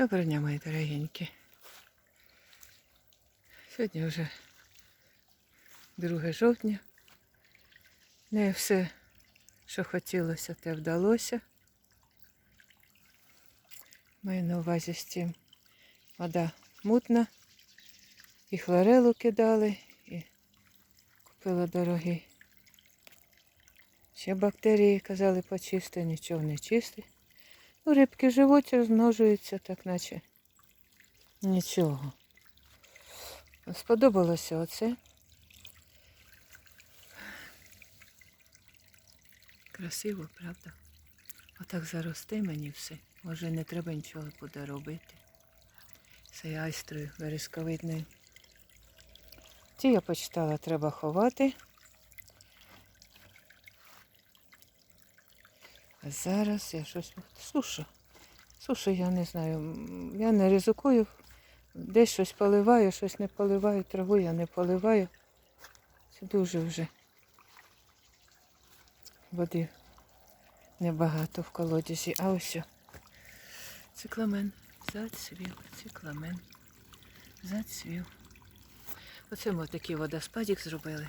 Доброго дня, мої дорогенькі. Сьогодні вже 2 жовтня. Не все, що хотілося, те вдалося. Маю на увазі з цим вода мутна. І хлорелу кидали, і купила дорогий. Ще бактерії казали почисти, нічого не чисти. Ну, рибки живуть, розмножуються, так наче нічого. Сподобалося оце. Красиво, правда? Отак заросте мені все. Може не треба нічого буде робити. Це айстрою вересковидною. Ті я почитала, треба ховати. Зараз я щось. Суша. Суша, я не знаю. Я не ризикую. Десь щось поливаю, щось не поливаю, траву я не поливаю. Це дуже вже води небагато в колодязі. А ось. Цикламен. Зацвів, цикламен. Зацвів. Оце ми такий водоспадик зробили.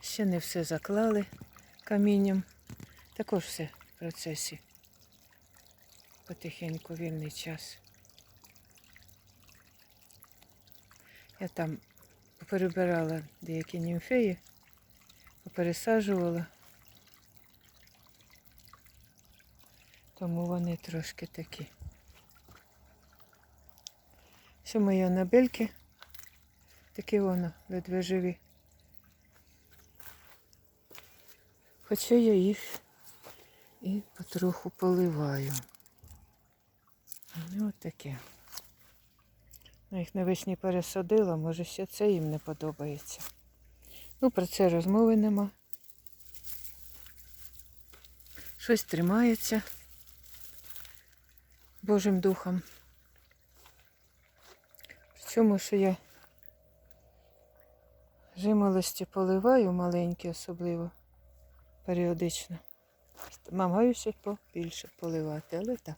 Ще не все заклали камінням. Також все в процесі. Потихеньку вільний час. Я там перебирала деякі німфеї, попересаджувала. Тому вони трошки такі. Все мої анабельки. Такі воно ледве живі. Хоча я їх і потроху поливаю. Ну, таке. Ну, їх навесні пересадила, може ще це їм не подобається. Ну, про це розмови нема. Щось тримається Божим духом. Причому, що я жимолості поливаю маленькі особливо періодично. Намагаюся побільше поливати, але так.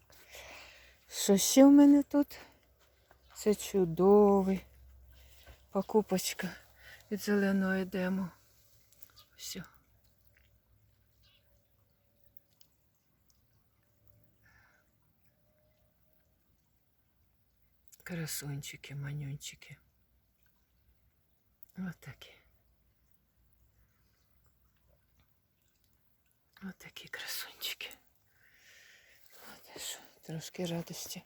Що ще в мене тут? Це чудовий покупочка від зеленої дему. Все. Красунчики, манюнчики. Ось такі. Ось такі красунчики. Що, трошки радості.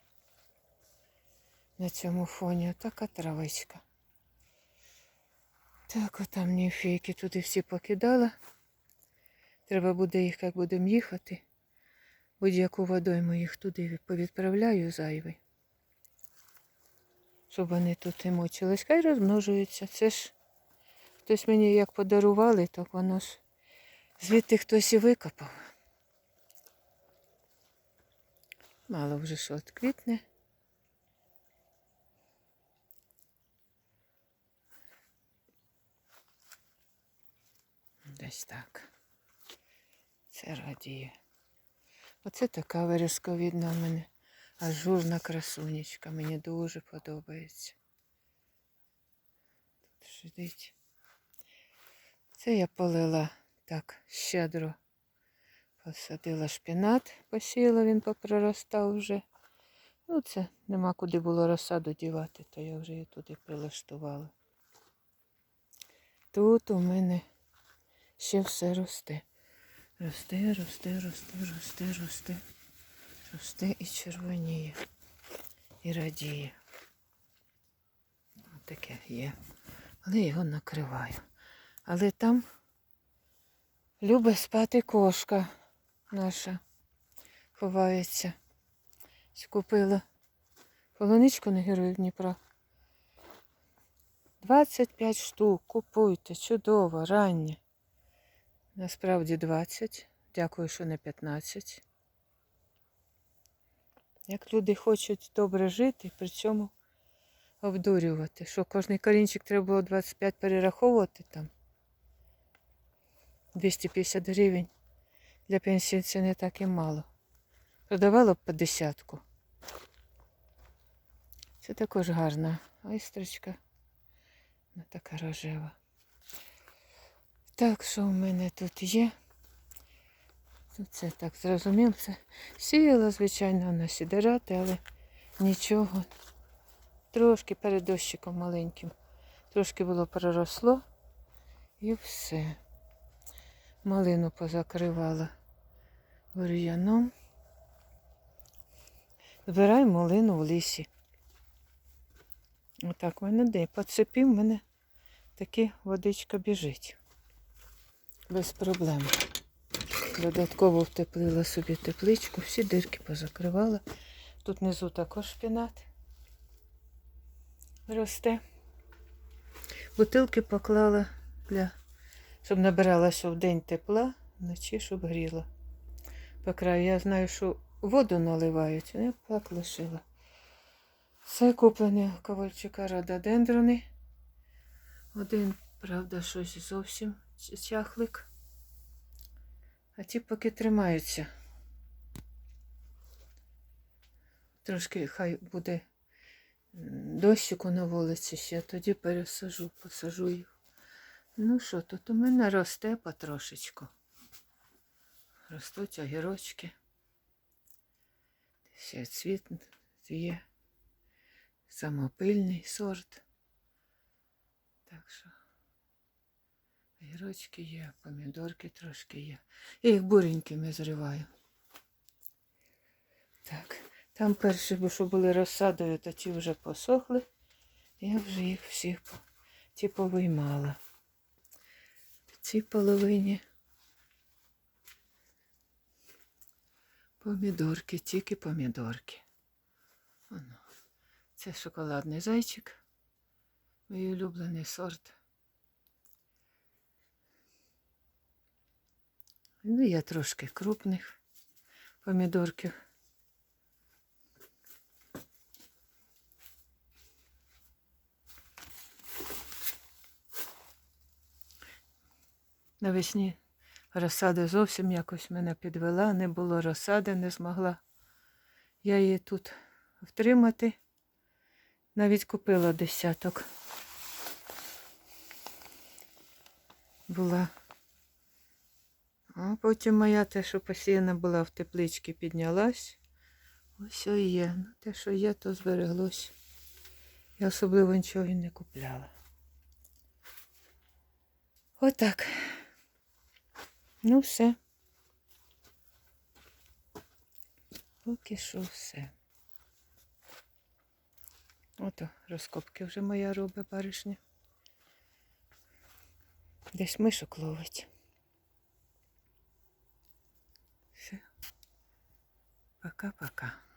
На цьому фоні така травичка. Так, отам німфійки туди всі покидала. Треба буде їх, як будемо їхати. Будь-яку водойму їх туди повідправляю зайвий. Щоб вони тут і мучились. Хай розмножуються. Це ж хтось мені як подарували, так воно ж звідти хтось і викопав. Мало вже що от квітне. Десь так. Це радіє. Оце така вересковідна в мене ажурна красунечка. Мені дуже подобається. Тут сидить. Це я полила так щедро. Посадила шпінат, посіяла, він попроростав вже. Ну, це нема куди було розсаду дівати, то я вже її туди прилаштувала. Тут у мене ще все росте. Росте, росте, росте, росте, росте. Росте і червоніє. І радіє. Ось таке є. Але його накриваю. Але там любить спати кошка наша. Ховається. Купила полуничку на героїв Дніпра. 25 штук. Купуйте. Чудово, раннє. Насправді 20. Дякую, що не 15. Як люди хочуть добре жити, при цьому обдурювати. Що кожний корінчик треба було 25 перераховувати там. 250 гривень. Для пенсії це не так і мало. Продавала б по десятку. Це також гарна айстрочка. Вона така рожева. Так, що в мене тут є? Ну, Це так зрозуміло. Це сіяла, звичайно, на сідерати, але нічого. Трошки перед дощиком маленьким. Трошки було проросло і все. Малину позакривала бур'яном. Збираю малину в лісі. Отак в мене де. Подсипів, в мене таки водичка біжить. Без проблем. Додатково втеплила собі тепличку, всі дирки позакривала. Тут внизу також шпінат росте. Бутилки поклала для, щоб набиралася в день тепла, вночі, щоб гріла. По краю я знаю, що воду наливають, я так лишила. Це куплене у ковальчика рододендрони. Один, правда, щось зовсім чахлик. А ті поки тримаються. Трошки хай буде дощику на вулиці ще, тоді пересажу, посажу їх. Ну що, тут у мене росте потрошечку. Ростуть огірочки. Ще цвіт є. Самопильний сорт. Так що огірочки є, помідорки трошки є. Я їх буренькими зриваю. Так, там перші, бо що були розсадою, то ті вже посохли. Я вже їх всіх ті повиймала. Цій половині помідорки, тільки помідорки. Воно. Це шоколадний зайчик. Мій улюблений сорт. Ну, є трошки крупних помідорків. Навесні розсади зовсім якось мене підвела, не було розсади, не змогла я її тут втримати. Навіть купила десяток. Була. А потім моя те, що посіяна була в тепличці, піднялась. Ось і є. Ну, те, що є, то збереглось. Я особливо нічого не купляла. Отак. Ну, все. Поки що все. Ото розкопки вже моя робить баришня. Десь мишок ловить. Все. Пока-пока.